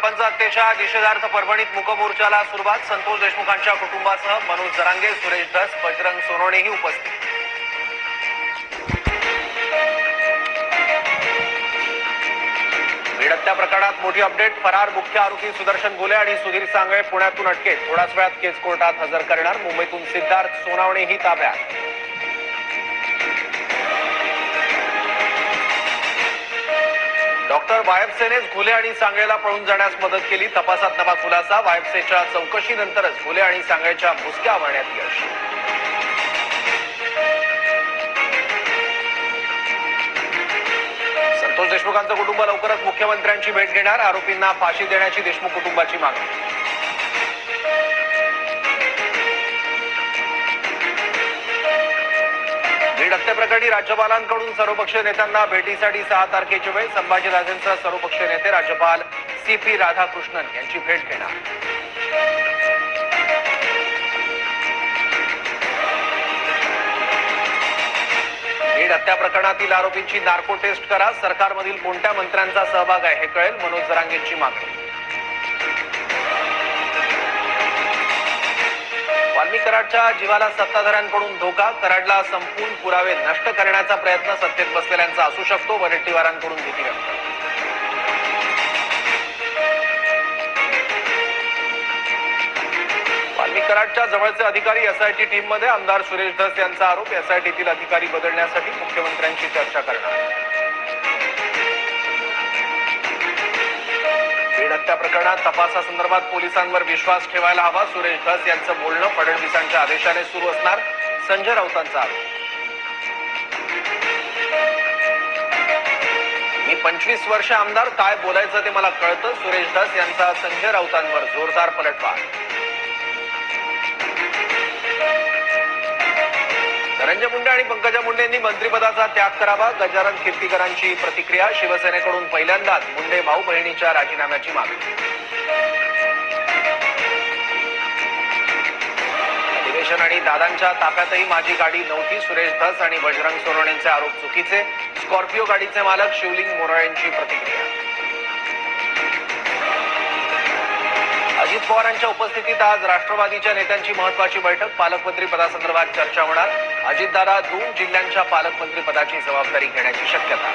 सरपंच हत्येच्या निषेधार्थ परभणीत मुकमोर्चाला सुरुवात संतोष देशमुखांच्या कुटुंबासह मनोज जरांगे सुरेश धस बजरंग सोनवणेही उपस्थित. बीड प्रकरणात मोठी अपडेट फरार मुख्य आरोपी सुदर्शन गोले आणि सुधीर सांगळे पुण्यातून अटकेत. थोड्याच वेळात केस कोर्टात हजर करणार मुंबईतून सिद्धार्थ सोनावणेही ताब्यात. तर वायफसेनेच घुले आणि सांगळेला पळून जाण्यास मदत केली. तपासात नवा खुलासा. वायफसेच्या चौकशीनंतरच घुले आणि सांगळेच्या मुसक्या आवळण्यात यश. संतोष देशमुखांचं कुटुंब लवकरच मुख्यमंत्र्यांची भेट घेणार. आरोपींना फाशी देण्याची देशमुख कुटुंबाची मागणी. बीड राज्यपालांकडून सर्वपक्षीय नेत्यांना भेटीसाठी सहा तारखेची वेळ संभाजीराजेंचा सर्वपक्षीय नेते राज्यपाल सी पी राधाकृष्णन यांची भेट घेणार. हत्या प्रकरणातील आरोपींची नार्को टेस्ट करा. सरकारमधील कोणत्या मंत्र्यांचा सहभाग आहे हे कळेल. मनोज जरांगेंची मागणी. वाल्मी कराडच्या जीवाला सत्ताधाऱ्यांकडून धोका कराडला संपूर्ण पुरावे नष्ट करण्याचा प्रयत्न सत्तेत बसलेल्यांचा असू शकतो वडेट्टीवारांकडून भीती व्यक्त. कराडच्या जवळचे अधिकारी एसआयटी टीममध्ये आमदार सुरेश धस यांचा आरोप एसआयटीतील अधिकारी बदलण्यासाठी मुख्यमंत्र्यांशी चर्चा करणार हत्या प्रकरणात तपासासंदर्भात पोलिसांवर विश्वास ठेवायला हवा. सुरेश धस यांचं बोलणं फडणवीसांच्या आदेशाने सुरू असणार. संजय राऊतांचा मी पंचवीस वर्ष आमदार काय बोलायचं ते मला कळतं. सुरेश धस यांचा संजय राऊतांवर जोरदार पलटवार. धनंजय मुंडे आणि पंकजा मुंडे यांनी मंत्रिपदाचा त्याग करावा. गजानन कीर्तीकरांची प्रतिक्रिया शिवसेनेकडून पहिल्यांदाच मुंडे भाऊ बहिणीच्या राजीनाम्याची मागणी. अधिवेशन आणि दादांच्या ताफ्यातही माझी गाडी नव्हती. सुरेश धस आणि बजरंग सोनवणेंचे आरोप चुकीचे. स्कॉर्पिओ गाडीचे मालक शिवलिंग मोराळ यांची प्रतिक्रिया. अजित पवारांच्या उपस्थितीत आज राष्ट्रवादीच्या नेत्यांची महत्वाची बैठक. पालकमंत्री पदासंदर्भात चर्चा होणार. अजितदादा दोन जिल्ह्यांच्या पालकमंत्री पदाची जबाबदारी घेण्याची शक्यता.